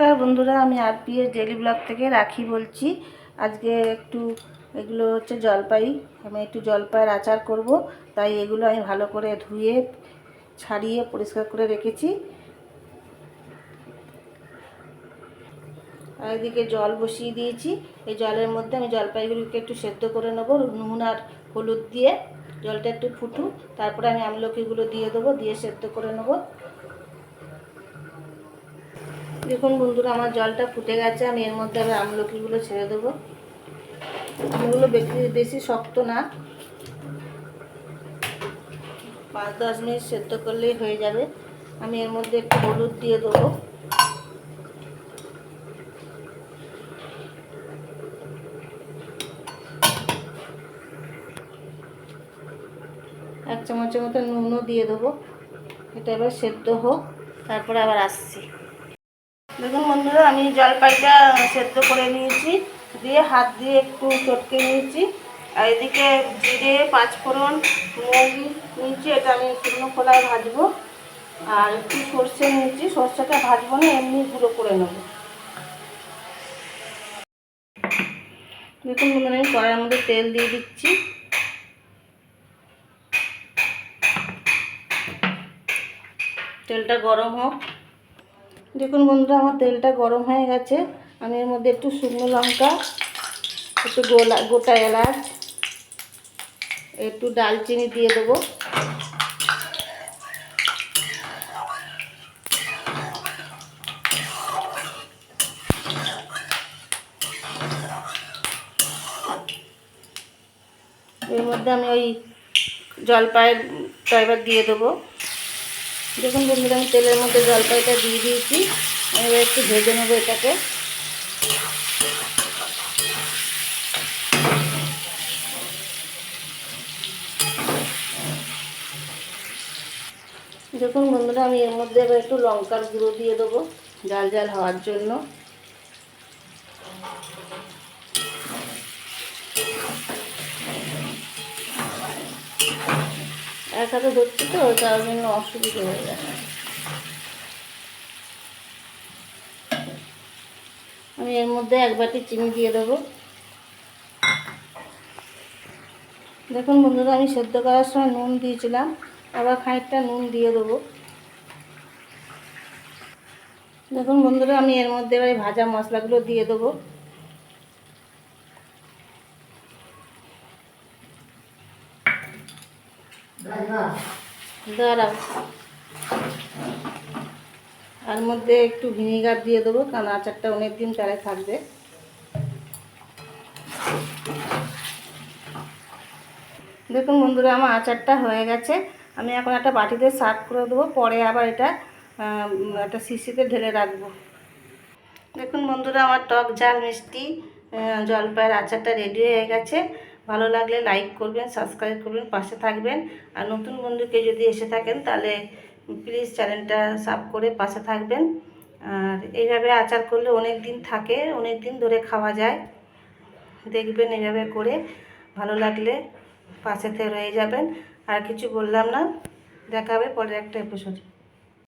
নমস্কার বন্ধুরা, আমি আর আরপিএস ডেলি ব্লগ থেকে রাখি বলছি। আজকে একটু এগুলো হচ্ছে জলপাই, আমি একটু জলপাইয়ের আচার করব। তাই এগুলো আমি ভালো করে ধুয়ে, ছাড়িয়ে, পরিষ্কার করে রেখেছি। আর এদিকে জল বসিয়ে দিয়েছি। এই জলের মধ্যে আমি জলপাইগুলিকে একটু সেদ্ধ করে নেব, নুন আর হলুদ দিয়ে। জলটা একটু ফুটুক, তারপরে আমি আমলকিগুলো দিয়ে দেবো, দিয়ে সেদ্ধ করে নেব। দেখুন বন্ধুরা, আমার জলটা ফুটে গেছে, আমি এর মধ্যে আবার আমলকিগুলো ছেড়ে দেবো। আমগুলো বেশি শক্ত না। পাঁচ, দশ মিনিট সেদ্ধ করলেই হয়ে যাবে। আমি এর মধ্যে একটু হলুদ দিয়ে দেবো। এক চামচের মতো নুনও দিয়ে দেবো। এটা এবার সেদ্ধ হোক, তারপরে আবার আসছি। দেখুন বন্ধুরা, আমি জলপাইটা সেদ্ধ করে নিয়েছি, দিয়ে হাত দিয়ে একটু চটকে নিয়েছি। আর এদিকে জিরে, পাঁচফোড়ন মুগ নিয়েছি, এটা আমি শুকনো খোলায় ভাজবো। আর একটু সর্ষে নিয়েছি, সর্ষেটা ভাজবো না, এমনি গুঁড়ো করে নেব। দেখুন বন্ধুরা, আমি কড়াইয়ের মধ্যে তেল দিয়ে দিচ্ছি। তেলটা গরম হোক। দেখুন বন্ধুরা, আমার তেলটা গরম হয়ে গেছে। আমি এর মধ্যে একটু শুকনো লঙ্কা, একটু গোলা, গোটা এলাচ, একটু ডালচিনি দিয়ে দেবো। এর মধ্যে আমি ওই জলপাইয়েরটা এবার দিয়ে দেবো। দেখুন বন্ধুরা, আমি তেলের মধ্যে জলপাইটা দিয়ে দিয়েছি। এবার একটু ভেজে নেব এটাকে। দেখুন বন্ধুরা, আমি এর মধ্যে এবার একটু লঙ্কার গুঁড়ো দিয়ে দেবো জাল জাল হওয়ার জন্য। এক হাতে ধরছি তো, তার জন্য অসুবিধা হয়ে যায়। আমি এর মধ্যে এক বাটি চিনি দিয়ে দেবো। দেখুন বন্ধুরা, আমি সেদ্ধ করার সময় নুন দিয়েছিলাম, আবার খানিকটা নুন দিয়ে দেবো। দেখুন বন্ধুরা, আমি এর মধ্যে ভাজা মশলাগুলো দিয়ে দেবো। দাঁড়াও আর মধ্যে একটু ভিনিগার দিয়ে দেবো, কারণ আচারটা অনেক দিন তারে থাকবে। দেখুন বন্ধুরা, আমার আচারটা হয়ে গেছে। আমি এখন একটা বাটিতে সার্ভ করে দেবো, পরে আবার এটা একটা শিশিতে ঢেলে রাখব। দেখুন বন্ধুরা, আমার টক ঝাল মিষ্টি জলপাইয়ের আচারটা রেডি হয়ে গেছে। ভালো লাগলে লাইক করবেন সাবস্ক্রাইব করবেন, পাশে থাকবেন। আর নতুন বন্ধুকে যদি এসে থাকেন, তাহলে প্লিজ চ্যানেলটা সাব করে পাশে থাকবেন। আর এইভাবে আচার করলে অনেক দিন থাকে, অনেক দিন ধরে খাওয়া যায়। দেখবেন এইভাবে করে ভালো লাগলে পাশেতে রয়ে যাবেন। আর কিছু বললাম না, দেখা হবে পরের একটা এপিসোড